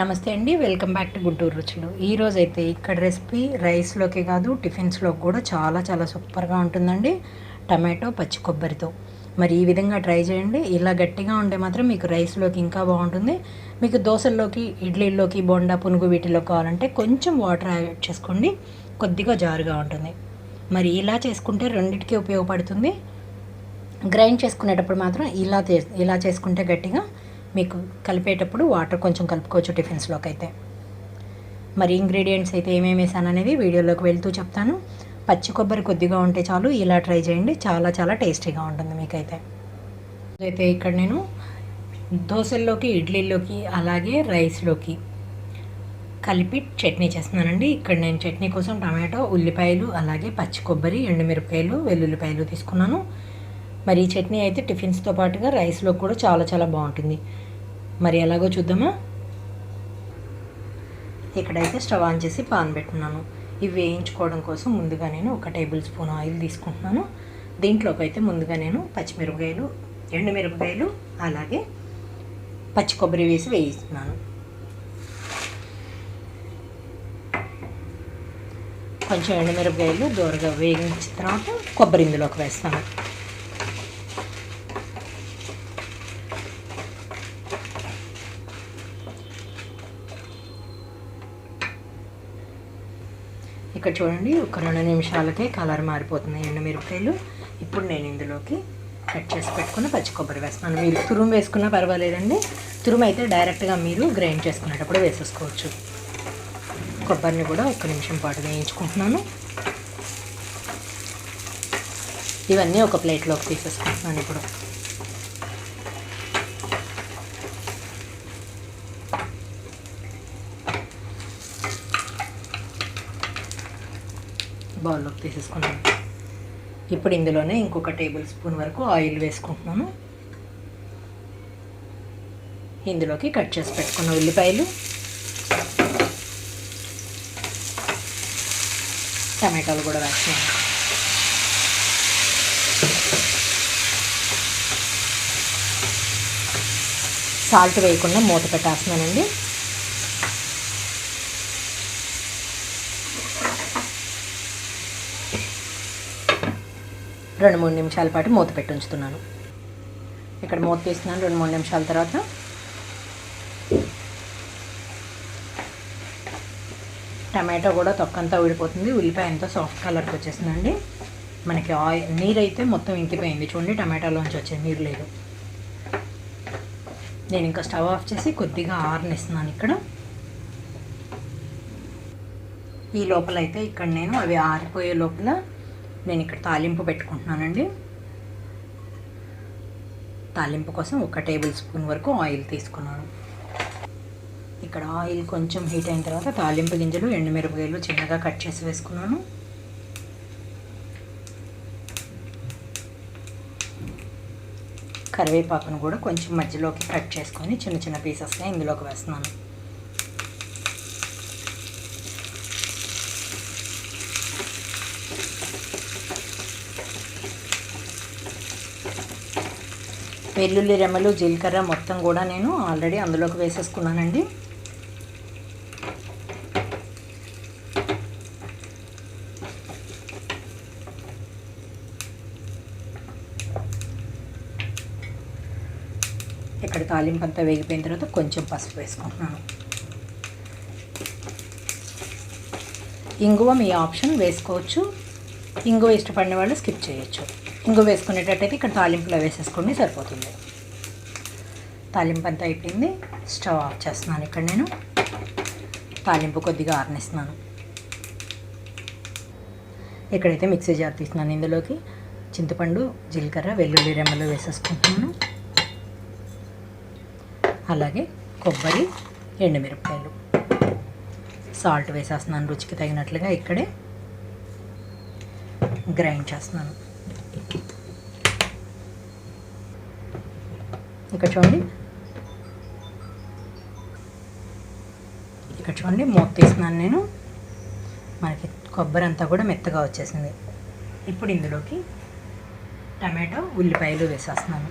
నమస్తే అండి welcome back to Guntur రుచులు. ఈరోజు అయితే ఇక్కడ రెసిపీ రైస్లోకి కాదు టిఫిన్స్లో కూడా చాలా చాలా సూపర్గా ఉంటుందండి టమాటో పచ్చి కొబ్బరితో. మరి ఈ విధంగా ట్రై చేయండి ఇలా గట్టిగా ఉంటే మాత్రం మీకు రైస్లోకి ఇంకా బాగుంటుంది. మీకు దోశల్లోకి ఇడ్లీల్లోకి బొండా పునుగు వీటిలో కావాలంటే కొంచెం వాటర్ యాడ్ చేసుకోండి కొద్దిగా జారుగా ఉంటుంది. మరి ఇలా చేసుకుంటే రెండింటికి ఉపయోగపడుతుంది. గ్రైండ్ చేసుకునేటప్పుడు మాత్రం ఇలా ఇలా చేసుకుంటే గట్టిగా మీకు కలిపేటప్పుడు వాటర్ కొంచెం కలుపుకోవచ్చు టిఫిన్స్లోకి అయితే. మరి ఇంగ్రీడియంట్స్ అయితే ఏమేమి వేసాను అనేది వీడియోలోకి వెళ్తూ చెప్తాను. పచ్చి కొబ్బరి కొద్దిగా ఉంటే చాలు ఇలా ట్రై చేయండి. చాలా చాలా టేస్టీగా ఉంటుంది మీకైతే. అయితే ఇక్కడ నేను దోశల్లోకి ఇడ్లీలోకి అలాగే రైస్లోకి కలిపి చట్నీ చేస్తున్నానండి. ఇక్కడ నేను చట్నీ కోసం టమాటో ఉల్లిపాయలు అలాగే పచ్చి కొబ్బరి ఎండుమిరపకాయలు వెల్లుల్లిపాయలు తీసుకున్నాను. మరి ఈ చట్నీ అయితే టిఫిన్స్తో పాటుగా రైస్లో కూడా చాలా చాలా బాగుంటుంది. మరి ఎలాగో చూద్దామా? ఇక్కడైతే స్టవ్ ఆన్ చేసి పాన్ పెట్టున్నాను. ఇవి వేయించుకోవడం కోసం ముందుగా నేను ఒక టేబుల్ స్పూన్ ఆయిల్ తీసుకుంటున్నాను. దీంట్లోకి అయితే ముందుగా నేను పచ్చిమిరపకాయలు ఎండుమిరపకాయలు అలాగే పచ్చి కొబ్బరి వేసి వేయిస్తున్నాను. కొంచెం ఎండుమిరపకాయలు దూరగా వేయించిన తర్వాత కొబ్బరి ఇందులోకి వేస్తాను. ఇక్కడ చూడండి ఒక రెండు నిమిషాలకే కలర్ మారిపోతుంది ఎండుమిరపకాయలు ఇప్పుడు నేను ఇందులోకి కట్ చేసి పెట్టుకున్న పచ్చి కొబ్బరి వేస్తున్నాను. మీరు తురుము వేసుకున్నా పర్వాలేదండి. తురుము అయితే డైరెక్ట్గా మీరు గ్రైండ్ చేసుకునేటప్పుడు వేసేసుకోవచ్చు. కొబ్బరిని కూడా ఒక నిమిషం పాటు వేయించుకుంటున్నాను. ఇవన్నీ ఒక ప్లేట్లోకి తీసేసుకుంటున్నాను ఇప్పుడు. బౌల్లోకి తీసేసుకున్నాను ఇప్పుడు ఇందులోనే ఇంకొక టేబుల్ స్పూన్ వరకు ఆయిల్ వేసుకుంటున్నాను. ఇందులోకి కట్ చేసి పెట్టుకున్న ఉల్లిపాయలు టమాటాలు కూడా వేస్తున్నాను. సాల్ట్ వేయకుండా మూత పెట్టేస్తున్నానండి. రెండు మూడు నిమిషాల పాటు మూత పెట్టి ఉంచుతున్నాను. ఇక్కడ మూత తీస్తున్నాను రెండు మూడు నిమిషాల తర్వాత. టమాటో కూడా తొక్కంతా ఊడిపోతుంది. ఉల్లిపాయ ఎంతో సాఫ్ట్ కలర్కి వచ్చేసిందండి మనకి ఆయిల్ నీరు అయితే మొత్తం ఇంకిపోయింది. చూడండి టమాటాలోంచి వచ్చే నీరు లేదు. నేను ఇంకా స్టవ్ ఆఫ్ చేసి కొద్దిగా ఆరనిస్తున్నాను ఇక్కడ. ఈ లోపల అయితే ఇక్కడ నేను అవి ఆరిపోయే లోపల నేను ఇక్కడ తాలింపు పెట్టుకుంటున్నానండి. తాలింపు కోసం ఒక టేబుల్ స్పూన్ వరకు ఆయిల్ తీసుకున్నాను. ఇక్కడ ఆయిల్ కొంచెం హీట్ అయిన తర్వాత తాలింపు గింజలు ఎండుమిరపకాయలు చిన్నగా కట్ చేసి వేసుకున్నాను. కరివేపాకును కూడా కొంచెం మధ్యలోకి కట్ చేసుకొని చిన్న చిన్న పీసెస్గా ఇందులోకి వేస్తున్నాను. వెల్లుల్లి రెమ్మలు జీలకర్ర మొత్తం కూడా నేను ఆల్రెడీ అందులోకి వేసేసుకున్నానండి. ఇక్కడ తాలింపు అంతా వేగిపోయిన తర్వాత కొంచెం పసుపు వేసుకుంటున్నాను. ఇంగువ మీ ఆప్షన్ వేసుకోవచ్చు. ఇంగువ ఇష్టపడిన వాళ్ళు స్కిప్ చేయొచ్చు. ఇంకో వేసుకునేటట్టయితే ఇక్కడ తాలింపులో వేసేసుకోండి సరిపోతుంది. తాలింపు అంతా అయిపోయింది. స్టవ్ ఆఫ్ చేస్తున్నాను ఇక్కడ నేను. తాలింపు కొద్దిగా ఆరనిస్తున్నాను. ఇక్కడైతే మిక్సీ జార్ తీస్తున్నాను ఇందులోకి. చింతపండు జీలకర్ర వెల్లుల్లి రెమ్మలు వేసేసుకుంటున్నాను. అలాగే కొబ్బరి ఎండుమిరపకాయలు. సాల్ట్ వేసేస్తున్నాను రుచికి తగినట్లుగా ఇక్కడే. గ్రైండ్ చేస్తున్నాను. ఇక్కడ చూడండి. ఇక్కడ చూడండి మూత తీస్తున్నాను నేను. మనకి కొబ్బరి అంతా కూడా మెత్తగా వచ్చేసింది. ఇప్పుడు ఇందులోకి టమాటో ఉల్లిపాయలు వేసేస్తున్నాను.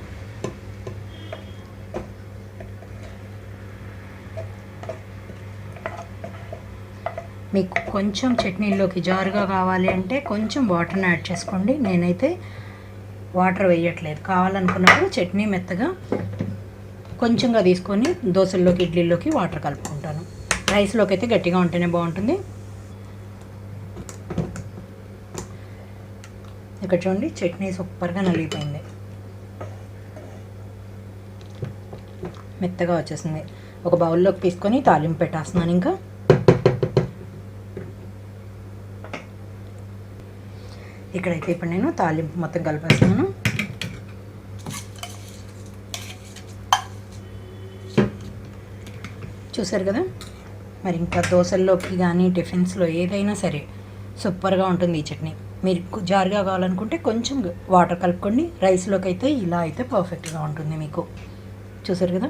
మీకు కొంచెం చట్నీలోకి జారుగా కావాలి అంటే కొంచెం వాటర్ని యాడ్ చేసుకోండి. నేనైతే వాటర్ వేయట్లేదు. కావాలనుకున్నప్పుడు చట్నీ మెత్తగా కొంచెంగా తీసుకొని దోశల్లోకి ఇడ్లీలోకి వాటర్ కలుపుకుంటాను. రైస్లోకి అయితే గట్టిగా ఉంటేనే బాగుంటుంది. ఇక్కడ చూడండి చట్నీ సూపర్గా నలిగిపోయింది. మెత్తగా వచ్చేసింది. ఒక బౌల్లోకి తీసుకొని తాలింపు పెట్టేస్తున్నాను ఇంకా. ఇక్కడైతే ఇప్పుడు నేను తాలింపు మొత్తం కలిపేస్తాను. చూసారు కదా? మరి ఇంకా దోశల్లోకి కానీ టిఫిన్స్లో ఏదైనా సరే సూపర్గా ఉంటుంది ఈ చట్నీ. మీరు జారుగా కావాలనుకుంటే కొంచెం వాటర్ కలుపుకోండి. రైస్లోకి అయితే ఇలా అయితే పర్ఫెక్ట్గా ఉంటుంది మీకు. చూసారు కదా?